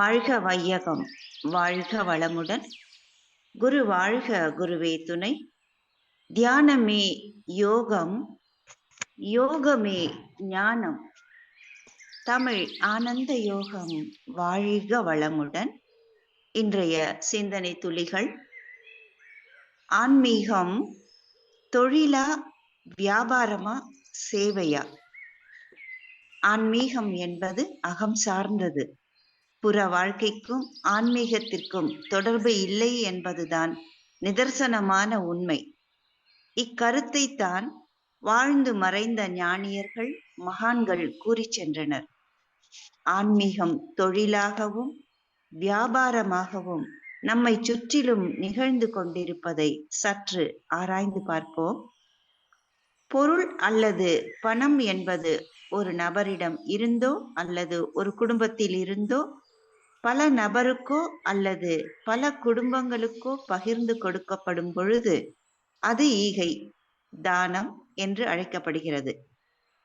வாழ்க வையகம் வாழ்க வளமுடன். குரு வாழ்க குருவே துணை. தியானமே யோகம் யோகமே ஞானம். தமிழ் ஆனந்த யோகம் வாழ்க வளமுடன். இன்றைய சிந்தனை துளிகள் ஆன்மீகம் தொழிலா வியாபாரமா சேவையா? ஆன்மீகம் என்பது அகம் சார்ந்தது. புற வாழ்க்கைக்கும் ஆன்மீகத்திற்கும் தொடர்பு இல்லை என்பதுதான் நிதர்சனமான உண்மை. இக்கருத்தை தான் வாழ்ந்து மறைந்த ஞானியர்கள் மகான்கள் கூறி சென்றனர். ஆன்மீகம் தொழிலாகவும் வியாபாரமாகவும் நம்மை சுற்றிலும் நிகழ்ந்து கொண்டிருப்பதை சற்று ஆராய்ந்து பார்ப்போம். பொருள் அல்லது பணம் என்பது ஒரு நபரிடம் இருந்தோ அல்லது ஒரு குடும்பத்தில் இருந்தோ பல நபருக்கோ அல்லது பல குடும்பங்களுக்கோ பகிர்ந்து கொடுக்கப்படும் பொழுது அது ஈகை தானம் என்று அழைக்கப்படுகிறது.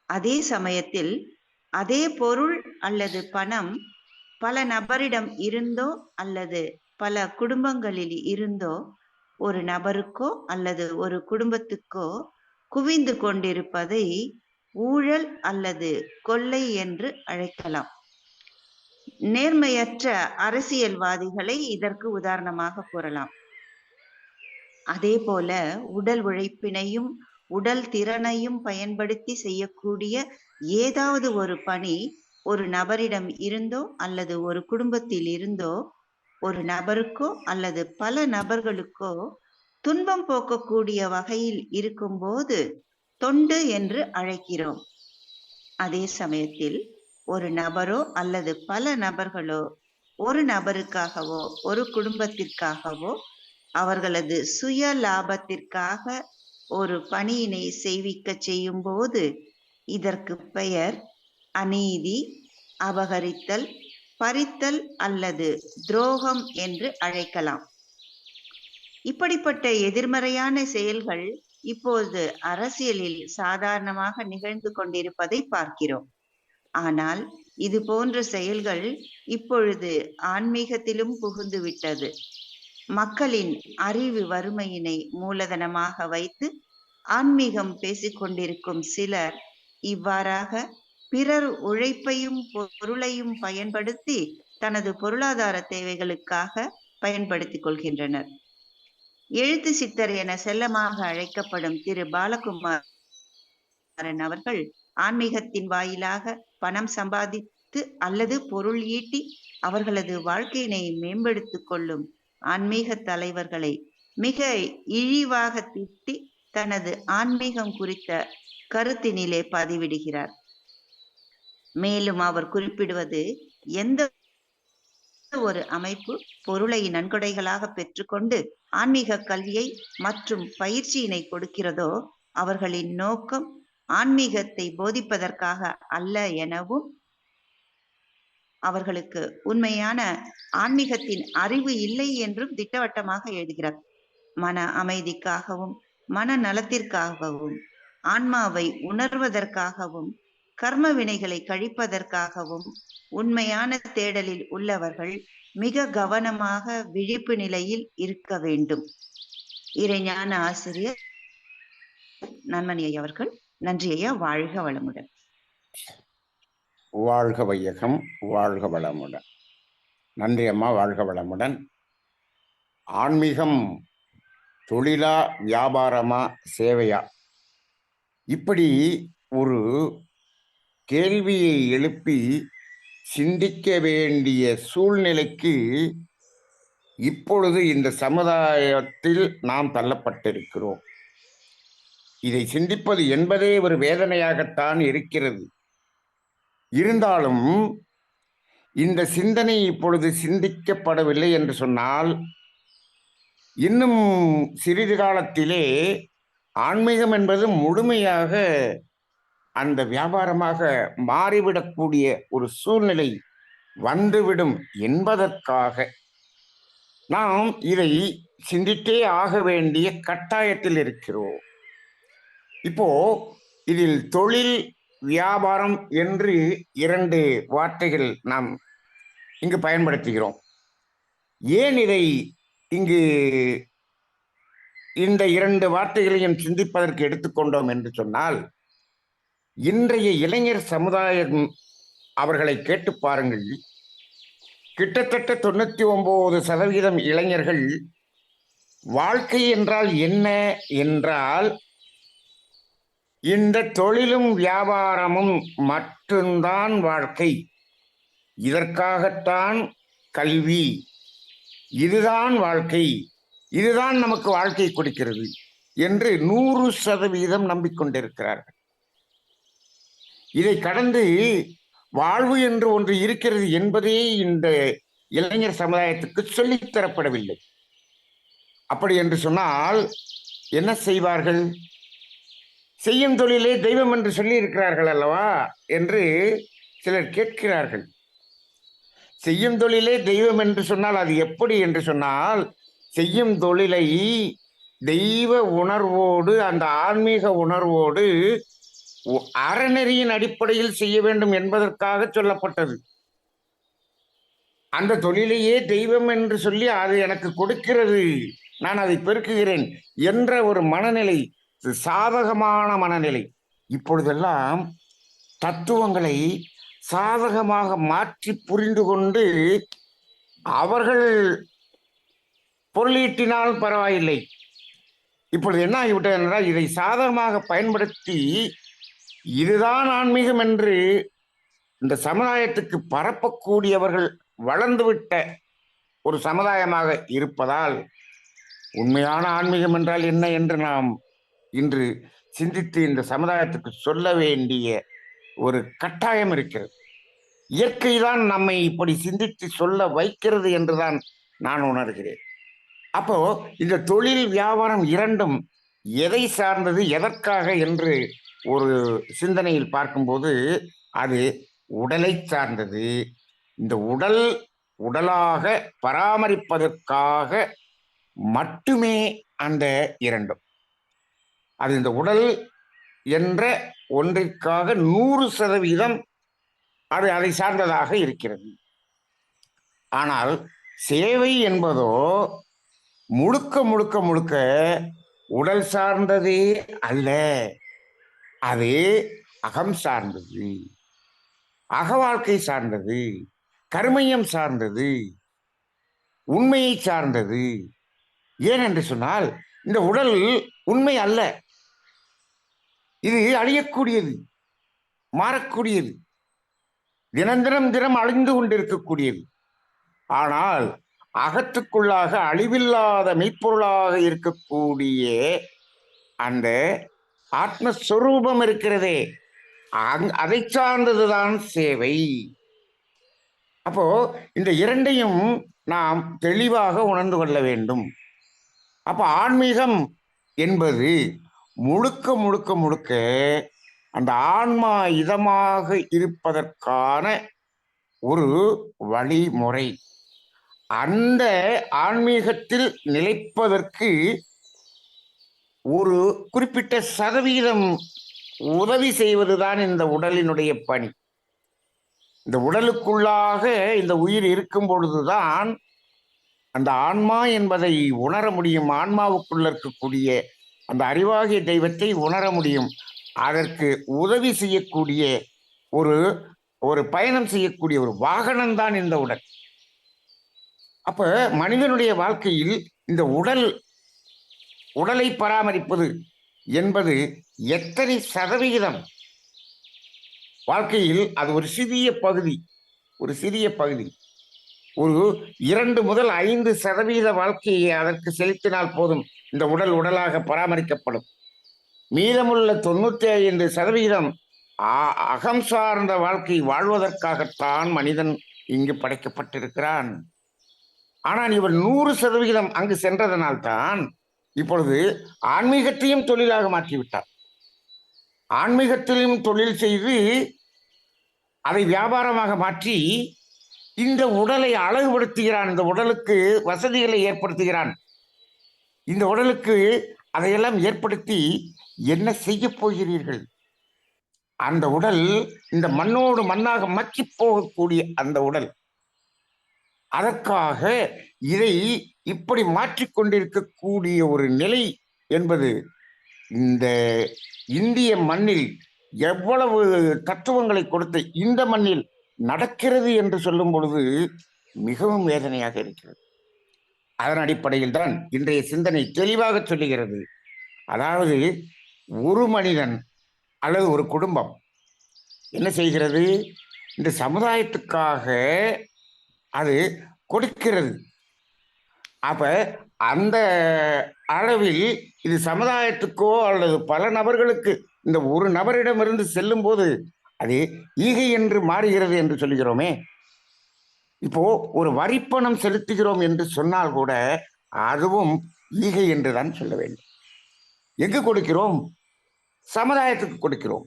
அதே சமயத்தில் அதே பொருள் அல்லது பணம் பல நபரிடம் இருந்தோ அல்லது பல குடும்பங்களில் இருந்தோ ஒரு நபருக்கோ அல்லது ஒரு குடும்பத்துக்கோ குவிந்து கொண்டிருப்பதை ஊழல் அல்லது கொள்ளை என்று அழைக்கலாம். நேர்மையற்ற அரசியல்வாதிகளை இதற்கு உதாரணமாக கூறலாம். அதே போல உடல் உழைப்பினையும் உடல் திறனையும் பயன்படுத்தி செய்யக்கூடிய ஏதாவது ஒரு பணி ஒரு நபரிடம் இருந்தோ அல்லது ஒரு குடும்பத்தில் இருந்தோ ஒரு நபருக்கோ அல்லது பல நபர்களுக்கோ துன்பம் போக்கக்கூடிய வகையில் இருக்கும்போது தொண்டு என்று அழைக்கிறோம். அதே சமயத்தில் ஒரு நபரோ அல்லது பல நபர்களோ ஒரு நபருக்காகவோ ஒரு குடும்பத்திற்காகவோ அவர்களது சுய லாபத்திற்காக ஒரு பணியினை செய்விக்க செய்யும் போது இதற்கு பெயர் அநீதி அபகரித்தல் பறித்தல் அல்லது துரோகம் என்று அழைக்கலாம். இப்படிப்பட்ட எதிர்மறையான செயல்கள் இப்போது அரசியலில் சாதாரணமாக நிகழ்ந்து கொண்டிருப்பதை பார்க்கிறோம். ஆனால் இது போன்ற செயல்கள் இப்பொழுது ஆன்மீகத்திலும் புகுந்து விட்டது. மக்களின் அறிவு வறுமையினை மூலதனமாக வைத்து ஆன்மீகம் பேசிக்கொண்டிருக்கும் சிலர் இவ்வாறாக பிறர் உழைப்பையும் பொருளையும் பயன்படுத்தி தனது பொருளாதார தேவைகளுக்காக பயன்படுத்திக் கொள்கின்றனர். எழுத்து சித்தர் என செல்லமாக அழைக்கப்படும் திரு. பாலகுமாரன் அவர்கள் ஆன்மீகத்தின் வாயிலாக பணம் சம்பாதித்து அல்லது பொருள் ஈட்டி அவர்களது வாழ்க்கையினை மேம்படுத்திக் கொள்ளும் ஆன்மீக தலைவர்களை மிக இழிவாக திட்டி தனது ஆன்மீகம் குறித்த கருத்தினிலே பதிவிடுகிறார். மேலும் அவர் குறிப்பிடுவது எந்த ஒரு அமைப்பு பொருளை நன்கொடைகளாக பெற்றுக்கொண்டு ஆன்மீக கல்வியை மற்றும் பயிற்சியினை கொடுக்கிறதோ அவர்களின் நோக்கம் ஆன்மீகத்தை போதிப்பதற்காக அல்ல எனவும் அவர்களுக்கு உண்மையான ஆன்மீகத்தின் அறிவு இல்லை என்றும் திட்டவட்டமாக எழுதுகிறார். மன அமைதிக்காகவும் மன நலத்திற்காகவும் ஆன்மாவை உணர்வதற்காகவும் கர்ம வினைகளை கழிப்பதற்காகவும் உண்மையான தேடலில் உள்ளவர்கள் மிக கவனமாக விழிப்பு நிலையில் இருக்க வேண்டும். இறைஞான ஆசிரியர் நன்மணியை அவர்கள் நன்றி ஐயா வாழ்க வளமுடன். வாழ்க வையகம் வாழ்க வளமுடன். நன்றி அம்மா வாழ்க வளமுடன். ஆன்மீகம் தொழிலா வியாபாரமா சேவையா? இப்படி ஒரு கேள்வியை எழுப்பி சிந்திக்க வேண்டிய சூழ்நிலைக்கு இப்பொழுது இந்த சமுதாயத்தில் நாம் தள்ளப்பட்டிருக்கிறோம். இதை சிந்திப்பது என்பதே ஒரு வேதனையாகத்தான் இருக்கிறது. இருந்தாலும் இந்த சிந்தனை இப்பொழுது சிந்திக்கப்படவில்லை என்று சொன்னால் இன்னும் சிறிது காலத்திலே ஆன்மீகம் என்பது முழுமையாக அந்த வியாபாரமாக மாறிவிடக்கூடிய ஒரு சூழ்நிலை வந்துவிடும் என்பதற்காக நாம் இதை சிந்தித்தே ஆக வேண்டிய கட்டாயத்தில் இருக்கிறோம். இப்போ இதில் தொழில் வியாபாரம் என்று இரண்டு வார்த்தைகள் நாம் இங்கு பயன்படுத்துகிறோம். ஏன் இதை இங்கு இந்த இரண்டு வார்த்தைகளையும் சிந்திப்பதற்கு எடுத்துக்கொண்டோம் என்று சொன்னால் இன்றைய இளைஞர் சமுதாயம் அவர்களை கேட்டு பாருங்கள். கிட்டத்தட்ட தொண்ணூத்தி ஒன்பது சதவீதம் இளைஞர்கள் வாழ்க்கை என்றால் என்ன? என்றால் இந்த தொழிலும் வியாபாரமும் மட்டும்தான் வாழ்க்கை. இதற்காகத்தான் கல்வி. இதுதான் வாழ்க்கை. இதுதான் நமக்கு வாழ்க்கை கொடுக்கிறது என்று நூறு சதவீதம் நம்பிக்கொண்டிருக்கிறார்கள். இதை கடந்து வாழ்வு என்று ஒன்று இருக்கிறது என்பதே இந்த இளைஞர் சமுதாயத்துக்கு சொல்லித்தரப்படவில்லை. அப்படி என்று சொன்னால் என்ன செய்வார்கள்? செய்யும் தொழிலே தெய்வம் என்று சொல்லி இருக்கிறார்கள் அல்லவா? என்று சிலர் கேட்கிறார்கள். செய்யும் தொழிலே தெய்வம் என்று சொன்னால் அது எப்படி என்று சொன்னால் செய்யும் தொழிலை தெய்வ உணர்வோடு அந்த ஆன்மீக உணர்வோடு அறநெறியின் அடிப்படையில் செய்ய வேண்டும் என்பதற்காக சொல்லப்பட்டது. அந்த தொழிலையே தெய்வம் என்று சொல்லி அது எனக்கு கொடுக்கிறது. நான் அதை பெருக்குகிறேன் என்ற ஒரு மனநிலை சாதகமான மனநிலை. இப்பொழுதெல்லாம் தத்துவங்களை சாதகமாக மாற்றி புரிந்து கொண்டு அவர்கள் பொருளீட்டினால் பரவாயில்லை. இப்பொழுது என்ன ஆகிவிட்டது என்றால் இதை சாதகமாக பயன்படுத்தி இதுதான் ஆன்மீகம் என்று இந்த சமுதாயத்துக்கு பரப்பக்கூடியவர்கள் வளர்ந்துவிட்ட ஒரு சமுதாயமாக இருப்பதால் உண்மையான ஆன்மீகம் என்றால் என்ன என்று நாம் இன்று சிந்தித்து இந்த சமுதாயத்துக்கு சொல்ல வேண்டிய ஒரு கட்டாயம் இருக்கிறது. இயற்கை தான் நம்மை இப்படி சிந்தித்து சொல்ல வைக்கிறது என்றுதான் நான் உணர்கிறேன். அப்போ இந்த தொழில் வியாபாரம் இரண்டும் எதை சார்ந்தது எதற்காக என்று ஒரு சிந்தனையில் பார்க்கும்போது அது உடலை சார்ந்தது. இந்த உடல் உடலாக பராமரிப்பதற்காக மட்டுமே அந்த இரண்டும். அது இந்த உடல் என்ற ஒன்றிற்காக நூறு சதவீதம் அது அதை சார்ந்ததாக இருக்கிறது. ஆனால் சேவை என்பதோ முழுக்க முழுக்க முழுக்க உடல் சார்ந்ததே அல்ல. அது அகம் சார்ந்தது அக வாழ்க்கை சார்ந்தது கருமையம் சார்ந்தது உண்மையை சார்ந்தது. ஏன் என்று சொன்னால் இந்த உடல் உண்மை அல்ல. இது அழியக்கூடியது மாறக்கூடியது. தினந்தினம் தினம் அழிந்து கொண்டிருக்கக்கூடியது. ஆனால் அகத்துக்குள்ளாக அழிவில்லாத மெய்ப்பொருளாக இருக்கக்கூடிய அந்த ஆத்மஸ்வரூபம் இருக்கிறதே. அங் அதை சார்ந்ததுதான் சேவை. அப்போ இந்த இரண்டையும் நாம் தெளிவாக உணர்ந்து கொள்ள வேண்டும். அப்ப ஆன்மீகம் என்பது முழுக்க முழுக்க முழுக்க அந்த ஆன்மா இதமாக இருப்பதற்கான ஒரு வழிமுறை. அந்த ஆன்மீகத்தில் நிலைப்பதற்கு ஒரு குறிப்பிட்ட சதவீதம் உதவி செய்வதுதான் இந்த உடலினுடைய பணி. இந்த உடலுக்குள்ளாக இந்த உயிர் இருக்கும் பொழுதுதான் அந்த ஆன்மா என்பதை உணர முடியும். ஆன்மாவுக்குள்ள இருக்கக்கூடிய அந்த அறிவாகிய தெய்வத்தை உணர முடியும். அதற்கு உதவி செய்யக்கூடிய ஒரு ஒரு பயணம் செய்யக்கூடிய ஒரு வாகனம்தான் இந்த உடல். அப்ப மனிதனுடைய வாழ்க்கையில் இந்த உடல் உடலை பராமரிப்பது என்பது எத்தனை சதவிகிதம்? வாழ்க்கையில் அது ஒரு சிறிய பகுதி ஒரு சிறிய பகுதி. ஒரு இரண்டு முதல் ஐந்து சதவீத வாழ்க்கையை அதற்கு செலுத்தினால் போதும். இந்த உடல் உடலாக பராமரிக்கப்படும். மீதமுள்ள தொண்ணூத்தி ஐந்து சதவிகிதம் அ- அகம் சார்ந்த வாழ்க்கை வாழ்வதற்காகத்தான் மனிதன் இங்கு படைக்கப்பட்டிருக்கிறான். ஆனால் இவர் நூறு சதவிகிதம் அங்கு சென்றதனால்தான் இப்பொழுது ஆன்மீகத்தையும் தொழிலாக மாற்றிவிட்டார். ஆன்மீகத்திலும் தொழில் செய்து அதை வியாபாரமாக மாற்றி இந்த உடலை அழகுபடுத்துகிறான் இந்த உடலுக்கு வசதிகளை ஏற்படுத்துகிறான். இந்த உடலுக்கு அதையெல்லாம் ஏற்படுத்தி என்ன செய்ய போகிறீர்கள்? அந்த உடல் இந்த மண்ணோடு மண்ணாக மக்கி போகக்கூடிய அந்த உடல். அதற்காக இதை இப்படி மாற்றிக்கொண்டிருக்கக்கூடிய ஒரு நிலை என்பது இந்த இந்திய மண்ணில் எவ்வளவு தத்துவங்களை கொடுத்த இந்த மண்ணில் நடக்கிறது என்று சொல்லும் பொழுது மிகவும் வேதனையாக இருக்கிறது. அதன் அடிப்படையில் தான் இன்றைய சிந்தனை தெளிவாக சொல்லுகிறது. அதாவது ஒரு மனிதன் அல்லது ஒரு குடும்பம் என்ன செய்கிறது? இந்த சமுதாயத்துக்காக அது கொடுக்கிறது. அப்ப அந்த அளவில் இது சமுதாயத்துக்கோ அல்லது பல நபர்களுக்கு இந்த ஒரு நபரிடமிருந்து செல்லும் போது அது ஈகை என்று மாறுகிறது என்று சொல்கிறோமே இப்போ ஒரு வரிப்பணம் செலுத்துகிறோம் என்று சொன்னால் கூட அதுவும் ஈகை என்றுதான் சொல்ல வேண்டும். எங்கு கொடுக்கிறோம்? சமுதாயத்துக்கு கொடுக்கிறோம்.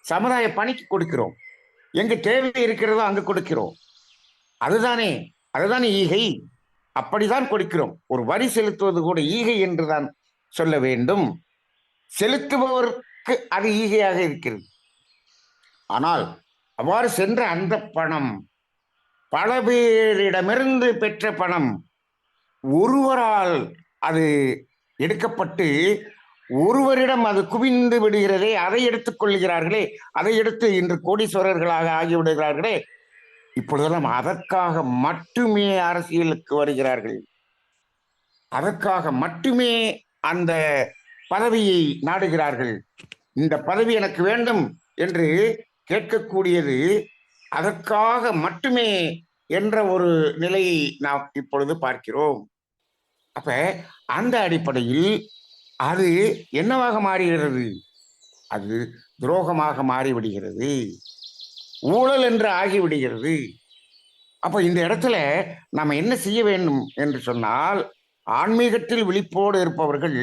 சமுதாய பணிக்கு கொடுக்கிறோம். எங்கு தேவை இருக்கிறதோ அங்கு கொடுக்கிறோம். அதுதானே அதுதானே ஈகை. அப்படிதான் கொடுக்கிறோம். ஒரு வரி செலுத்துவது கூட ஈகை என்றுதான் சொல்ல வேண்டும். செலுத்துபவருக்கு அது ஈகையாக இருக்கிறது. ஆனால் அவ்வாறு சென்ற அந்த பணம் பல பேரிடமிருந்து பெற்ற பணம். ஒருவரால் அது எடுக்கப்பட்டு ஒருவரிடம் அது குவிந்து விடுகிறதே அதை எடுத்துக்கொள்கிறார்களே அதை எடுத்து இன்று கோடீஸ்வரர்களாக ஆகிவிடுகிறார்களே. இப்பொழுதெல்லாம் அதற்காக மட்டுமே அரசியலுக்கு வருகிறார்கள். அதற்காக மட்டுமே அந்த பதவியை நாடுகிறார்கள். இந்த பதவி எனக்கு வேண்டும் என்று கேட்கக்கூடியது அதற்காக மட்டுமே என்ற ஒரு நிலையை நாம் இப்பொழுது பார்க்கிறோம். அப்ப அந்த அடிப்படையில் அது என்னவாக மாறுகிறது? அது துரோகமாக மாறிவிடுகிறது. ஊழல் என்று ஆகிவிடுகிறது. அப்ப இந்த இடத்துல நாம் என்ன செய்ய வேண்டும் என்று சொன்னால் ஆன்மீகத்தில் விழிப்போடு இருப்பவர்கள்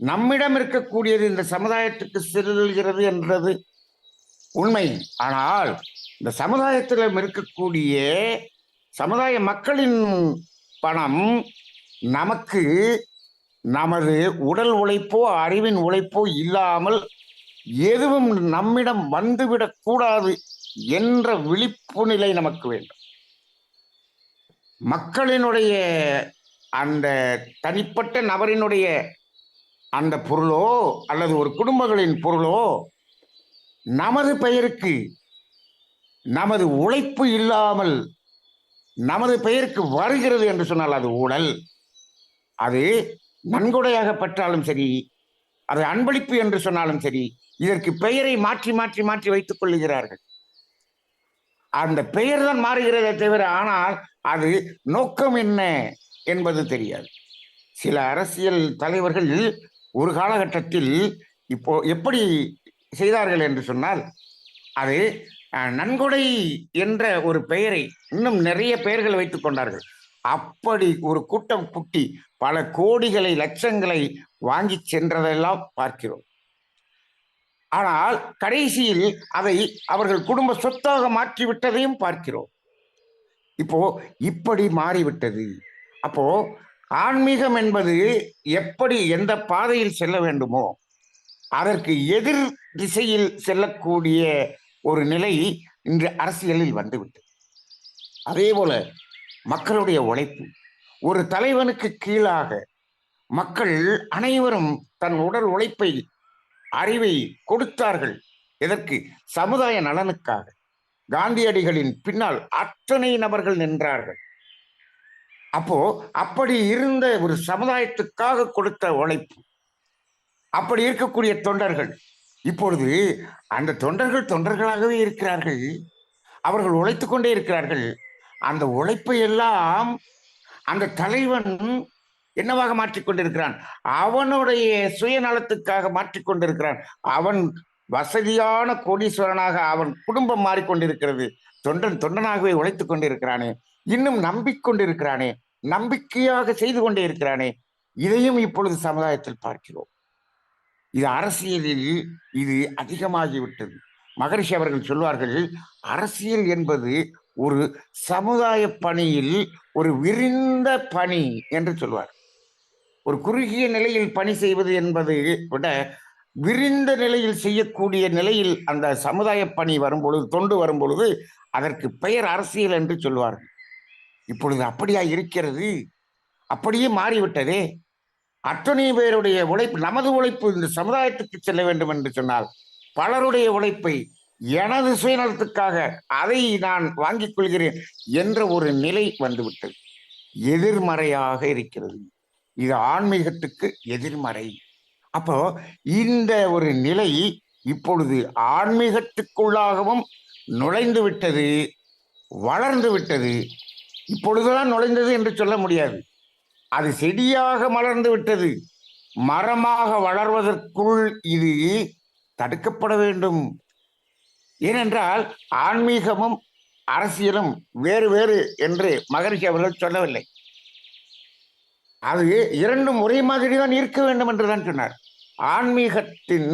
நம்மிடம் இருக்கக்கூடியது இந்த சமுதாயத்துக்கு சிறுகிறது என்றது உண்மை. ஆனால் இந்த சமுதாயத்தில் இருக்கக்கூடிய சமுதாய மக்களின் பணம் நமக்கு நமது உடல் உழைப்போ அறிவின் உழைப்போ இல்லாமல் எதுவும் நம்மிடம் வந்துவிடக்கூடாது என்ற விழிப்பு நிலை நமக்கு வேண்டும். மக்களினுடைய அந்த தனிப்பட்ட நபரினுடைய அந்த பொருளோ அல்லது ஒரு குடும்பங்களின் பொருளோ நமது பெயருக்கு நமது உழைப்பு இல்லாமல் நமது பெயருக்கு வருகிறது என்று சொன்னால் அது ஊழல். அது நன்கொடையாக பெற்றாலும் சரி அது அன்பளிப்பு என்று சொன்னாலும் சரி இதற்கு பெயரை மாற்றி மாற்றி மாற்றி வைத்துக் கொள்ளுகிறார்கள். அந்த பெயர் தான் மாறுகிறதே தவிர ஆனால் அது நோக்கம் என்ன என்பது தெரியாது. சில அரசியல் தலைவர்கள் ஒரு காலகட்டத்தில் இப்போ எப்படி செய்தார்கள் என்று சொன்னால் அது நன்கொடை என்ற ஒரு பெயரை இன்னும் நிறைய பெயர்கள் வைத்துக் கொண்டார்கள். அப்படி ஒரு கூட்டம் குட்டி பல கோடிகளை லட்சங்களை வாங்கி சென்றதெல்லாம் பார்க்கிறோம். ஆனால் கடைசியில் அதை அவர்கள் குடும்ப சொத்தாக மாற்றி விட்டதையும் பார்க்கிறோம். இப்போ இப்படி மாறிவிட்டது. அப்போ ஆன்மீகம் என்பது எப்படி எந்த பாதையில் செல்ல வேண்டுமோ அதற்கு எதிர் திசையில் செல்லக்கூடிய ஒரு நிலை இன்று அரசியலில் வந்துவிட்டது. அதே போல மக்களுடைய உழைப்பு ஒரு தலைவனுக்கு கீழாக மக்கள் அனைவரும் தன் உடல் உழைப்பை அறிவை கொடுத்தார்கள். இதற்கு சமுதாய நலனுக்காக. காந்தியடிகளின் பின்னால் அத்தனை நபர்கள் நின்றார்கள். அப்போ அப்படி இருந்த ஒரு சமுதாயத்துக்காக கொடுத்த உழைப்பு அப்படி இருக்கக்கூடிய தொண்டர்கள் இப்பொழுது அந்த தொண்டர்கள் தொண்டர்களாகவே இருக்கிறார்கள். அவர்கள் உழைத்து கொண்டே இருக்கிறார்கள். அந்த உழைப்பை எல்லாம் அந்த தலைவன் என்னவாக மாற்றிக்கொண்டிருக்கிறான் அவனுடைய சுயநலத்துக்காக மாற்றிக்கொண்டிருக்கிறான் அவன் வசதியான கோடீஸ்வரனாக அவன் குடும்பம் மாறிக்கொண்டிருக்கிறது தொண்டன் தொண்டனாகவே உழைத்துக் கொண்டிருக்கிறானே. இன்னும் நம்பிக்கொண்டிருக்கிறானே. நம்பிக்கையாக செய்து கொண்டே இருக்கிறானே. இதையும் இப்பொழுது சமுதாயத்தில் பார்க்கிறோம். இது அரசியலில் இது அதிகமாகிவிட்டது. மகரிஷி அவர்கள் சொல்வார்கள் அரசியல் என்பது ஒரு சமுதாய பணியில் ஒரு விரிந்த பணி என்று சொல்வார். ஒரு குறுகிய நிலையில் பணி செய்வது என்பதை விட விரிந்த நிலையில் செய்யக்கூடிய நிலையில் அந்த சமுதாய பணி வரும்பொழுது தொண்டு வரும்பொழுது அதற்கு பெயர் அரசியல் என்று சொல்வார்கள். இப்பொழுது அப்படியா இருக்கிறது? அப்படியே மாறிவிட்டதே. அத்தனை பேருடைய உழைப்பு நமது உழைப்பு இந்த சமுதாயத்துக்கு செல்ல வேண்டும் என்று சொன்னால் பலருடைய உழைப்பை எனது சுயநலத்துக்காக அதை நான் வாங்கிக் கொள்கிறேன் என்ற ஒரு நிலை வந்துவிட்டது. எதிர்மறையாக இருக்கிறது. இது ஆன்மீகத்துக்கு எதிர்மறை. அப்போ இந்த ஒரு நிலை இப்பொழுது ஆன்மீகத்துக்குள்ளாகவும் நுழைந்து விட்டது வளர்ந்து விட்டது. இப்பொழுதுதான் நுழைந்தது என்று சொல்ல முடியாது. அது செடியாக மலர்ந்து விட்டது. மரமாக வளர்வதற்குள் இது தடுக்கப்பட வேண்டும். ஏனென்றால் ஆன்மீகமும் அரசியலும் வேறு வேறு என்று மகரிஷி அவர்கள் சொல்லவில்லை. அது இரண்டும் ஒரே மாதிரி தான் இருக்க வேண்டும் என்று தான் சொன்னார். ஆன்மீகத்தின்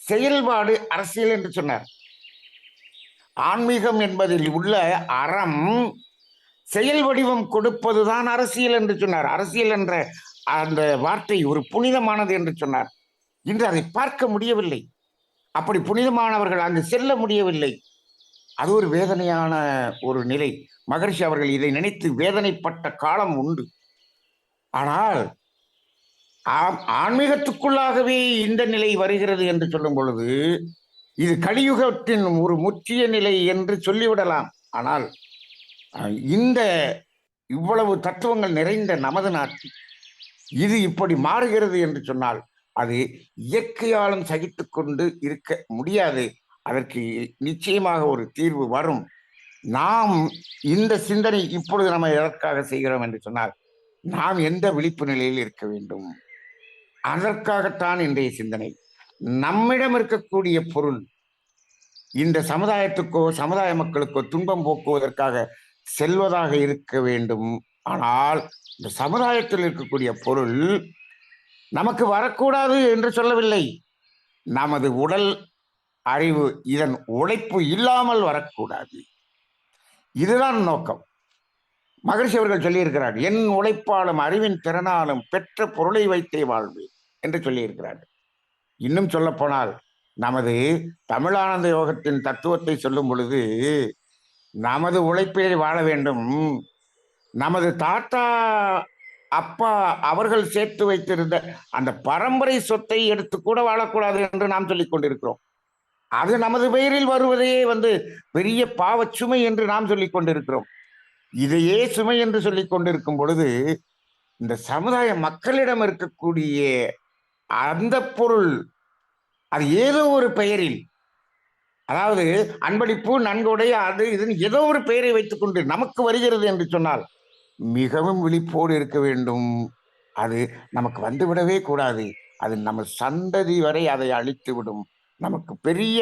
செயல்பாடு அரசியல் என்று சொன்னார். ஆன்மீகம் என்பதில் உள்ள அறம் செயல் வடிவம் கொடுப்பதுதான் அரசியல் என்று சொன்னார். அரசியல் என்ற அந்த வார்த்தை ஒரு புனிதமானது என்று சொன்னார். இன்று அதை பார்க்க முடியவில்லை. அப்படி புனிதமானவர்கள் அங்கு செல்ல முடியவில்லை. அது ஒரு வேதனையான ஒரு நிலை. மகர்ஷி அவர்கள் இதை நினைத்து வேதனைப்பட்ட காலம் உண்டு. ஆனால் ஆன்மீகத்துக்குள்ளாகவே இந்த நிலை வருகிறது என்று சொல்லும் பொழுது இது கலியுகத்தின் ஒரு முற்றிய நிலை என்று சொல்லிவிடலாம். ஆனால் இந்த இவ்வளவு தத்துவங்கள் நிறைந்த நமது நாட்டில் இது இப்படி மாறுகிறது என்று சொன்னால் அது இயற்கையாலும் சகித்து கொண்டு இருக்க முடியாது. அதற்கு நிச்சயமாக ஒரு தீர்வு வரும். நாம் இந்த சிந்தனை இப்பொழுது நம்ம எதற்காக செய்கிறோம் என்று சொன்னால் நாம் எந்த விழிப்பு நிலையில் இருக்க வேண்டும்? அதற்காகத்தான் இன்றைய சிந்தனை. நம்மிடம் இருக்கக்கூடிய பொருள் இந்த சமுதாயத்துக்கோ சமுதாய மக்களுக்கோ துன்பம் போக்குவதற்காக செல்வதாக இருக்க வேண்டும். ஆனால் இந்த சமுதாயத்தில் இருக்கக்கூடிய பொருள் நமக்கு வரக்கூடாது என்று சொல்லவில்லை. நமது உடல் அறிவு இதன் உழைப்பு இல்லாமல் வரக்கூடாது. இதுதான் நோக்கம். மகிழ்ச்சி அவர்கள் சொல்லியிருக்கிறார் என் உழைப்பாலும் அறிவின் திறனாலும் பெற்ற பொருளை வைத்தே வாழ்வேன் என்று சொல்லியிருக்கிறார் இன்னும் சொல்லப்போனால் நமது தமிழானந்த யோகத்தின் தத்துவத்தை சொல்லும் பொழுது நமது உழைப்பிலே வாழ வேண்டும். நமது தாத்தா அப்பா அவர்கள் சேர்த்து வைத்திருந்த அந்த பரம்பரை சொத்தை எடுத்து கூட வாழக்கூடாது என்று நாம் சொல்லிக் கொண்டிருக்கிறோம். அது நமது பெயரில் வருவதையே வந்து பெரிய பாவச் சுமை என்று நாம் சொல்லிக் கொண்டிருக்கிறோம். இதையே சுமை என்று சொல்லிக் கொண்டிருக்கும் பொழுது இந்த சமுதாய மக்களிடம் இருக்கக்கூடிய அந்த பொருள் அது ஏதோ ஒரு பெயரில் அதாவது அன்பளிப்பு நன்கொடை அது இதுன்னு ஏதோ ஒரு பெயரை வைத்துக்கொண்டு நமக்கு வருகிறது என்று சொன்னால் மிகவும் விழிப்போடு இருக்க வேண்டும். அது நமக்கு வந்துவிடவே கூடாது. அது நம்ம சந்ததி வரை அதை அழித்து விடும் நமக்கு பெரிய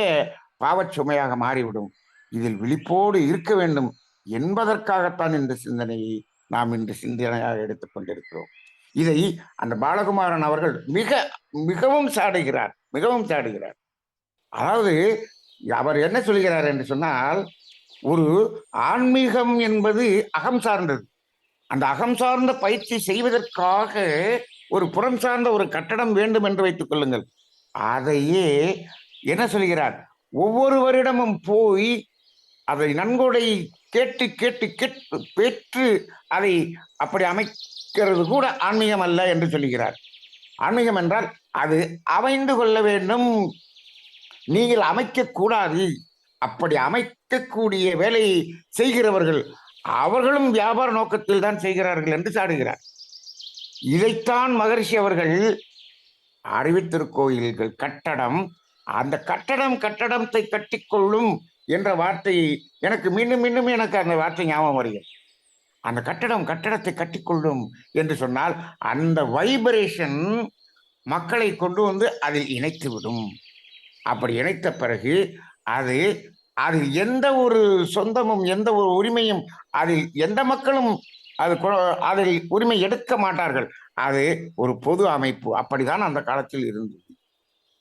பாவச் சுமையாக மாறிவிடும். இதில் விழிப்போடு இருக்க வேண்டும் என்பதற்காகத்தான் இந்த சிந்தனையை நாம் இன்று சிந்தனையாக எடுத்துக்கொண்டிருக்கிறோம் இதை அந்த பாலகுமாரன் அவர்கள் மிக மிகவும் சாடுகிறார் மிகவும் சாடுகிறார். அதாவது அவர் என்ன சொல்கிறார் என்று சொன்னால் ஒரு ஆன்மீகம் என்பது அகம் சார்ந்தது. அந்த அகம் சார்ந்த பயிற்சி செய்வதற்காக ஒரு புறம் சார்ந்த ஒரு கட்டடம் வேண்டும் என்று வைத்துக் கொள்ளுங்கள். அதையே என்ன சொல்கிறார்? ஒவ்வொருவரிடமும் போய் அதை நன்கொடை கேட்டு கேட்டு கேட்டு பெற்று அதை அப்படி அமைக்கிறது கூட ஆன்மீகம் அல்ல என்று சொல்லுகிறார் ஆன்மீகம் என்றால் அது அமைந்து கொள்ள வேண்டும் நீங்கள் அமைக்கக்கூடாது அப்படி அமைக்கக்கூடிய வேலையை செய்கிறவர்கள் அவர்களும் வியாபார நோக்கத்தில் தான் செய்கிறார்கள் என்று சாடுகிறார். இதைத்தான் மகரிஷி அவர்கள் அறிவித்திருக்கோயில்கள் கட்டடம் அந்த கட்டடம் கட்டடத்தை கட்டிக்கொள்ளும் என்ற வார்த்தையை எனக்கு மீண்டும் மீண்டும் எனக்கு அந்த வார்த்தை ஞாபகம் வருகிறது. அந்த கட்டடம் கட்டடத்தை கட்டிக்கொள்ளும் என்று சொன்னால் அந்த வைப்ரேஷன் மக்களை கொண்டு வந்து அதில் இணைத்துவிடும். அப்படி இணைத்த பிறகு அது அதில் எந்த ஒரு சொந்தமும் எந்த ஒரு உரிமையும் அதில் எந்த மக்களும் அது கொ- அதில் உரிமை எடுக்க மாட்டார்கள். அது ஒரு பொது அமைப்பு. அப்படிதான் அந்த காலத்தில் இருந்தது.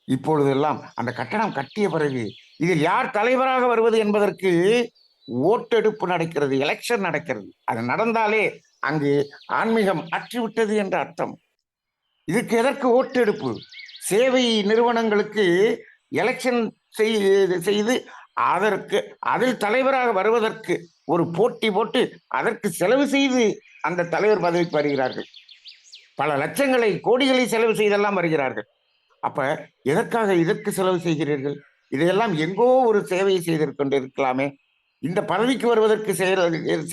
இப்பொழுதெல்லாம் அந்த கட்டணம் கட்டிய பிறகு இதில் யார் தலைவராக வருவது என்பதற்கு ஓட்டெடுப்பு நடக்கிறது எலெக்ஷன் நடக்கிறது. அது நடந்தாலே அங்கு ஆன்மீகம் அற்றுவிட்டது என்ற அர்த்தம். இதுக்கு எதற்கு ஓட்டெடுப்பு? சேவை நிறுவனங்களுக்கு எலெக்ஷன் செய்து செய்து அதற்கு அதில் தலைவராக வருவதற்கு ஒரு போட்டி போட்டு அதற்கு செலவு செய்து அந்த தலைவர் பதவிக்கு வருகிறார்கள். பல லட்சங்களை கோடிகளை செலவு செய்தெல்லாம் வருகிறார்கள். அப்ப எதற்காக இதற்கு செலவு செய்கிறீர்கள்? இதையெல்லாம் எங்கோ ஒரு சேவையை செய்து கொண்டிருக்கலாமே இந்த பதவிக்கு வருவதற்கு செய்கிற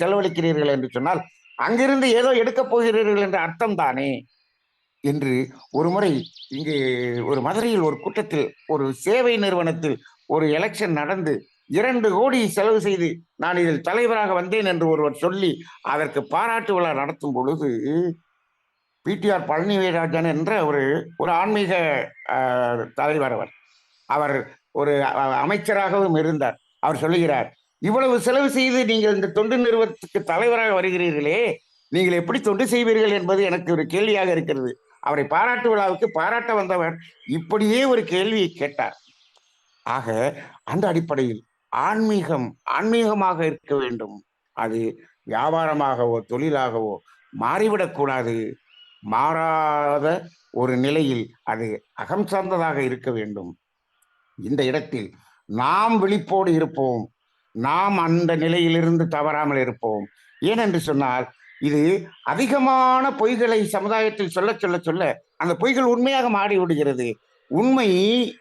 செலவழிக்கிறீர்கள் என்று சொன்னால் அங்கிருந்து ஏதோ எடுக்கப் போகிறீர்கள் என்ற அர்த்தம் தானே. என்று ஒரு முறை இங்கே ஒரு மதுரையில் ஒரு கூட்டத்தில் ஒரு சேவை நிறுவனத்தில் ஒரு எலெக்ஷன் நடந்து இரண்டு கோடி செலவு செய்து நான் இதில் தலைவராக வந்தேன் என்று ஒருவர் சொல்லி அதற்கு பாராட்டு விழா நடத்தும் பொழுது பிடிஆர் பழனிவேராஜன் என்ற ஒரு ஒரு ஆன்மீக தலைவர் அவர் அவர் ஒரு அமைச்சராகவும் இருந்தார். அவர் சொல்லுகிறார் இவ்வளவு செலவு செய்து நீங்கள் இந்த தொண்டு நிறுவனத்துக்கு தலைவராக வருகிறீர்களே நீங்கள் எப்படி தொண்டு செய்வீர்கள் என்பது எனக்கு ஒரு கேள்வியாக இருக்கிறது. அவரை பாராட்டு விழாவுக்கு பாராட்ட வந்தவர் இப்படியே ஒரு கேள்வியை கேட்டார். ஆக அந்த அடிப்படையில் ஆன்மீகம் ஆன்மீகமாக இருக்க வேண்டும். அது வியாபாரமாகவோ தொழிலாகவோ மாறிவிடக்கூடாது. மாறாத ஒரு நிலையில் அது அகம் சார்ந்ததாக இருக்க வேண்டும். இந்த இடத்தில் நாம் விழிப்போடு இருப்போம். நாம் அந்த நிலையிலிருந்து தவறாமல் இருப்போம். ஏனென்று சொன்னால் இது அதிகமான பொய்களை சமுதாயத்தில் சொல்ல சொல்ல சொல்ல அந்த பொய்கள் உண்மையாக மாறி விடுகிறது. உண்மை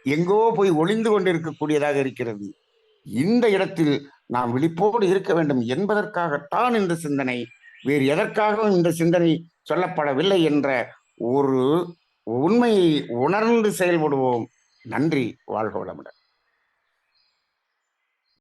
எங்கோ போய் ஒளிந்து கொண்டிருக்கக்கூடியதாக இருக்கிறது. இந்த இடத்தில் நாம் விழிப்போடு இருக்க வேண்டும் என்பதற்காகத்தான் இந்த சிந்தனை. வேறு எதற்காகவும் இந்த சிந்தனை சொல்லப்படவில்லை என்ற ஒரு உண்மையை உணர்ந்து செயல்படுவோம். நன்றி. வாழ்க வளமுடன்.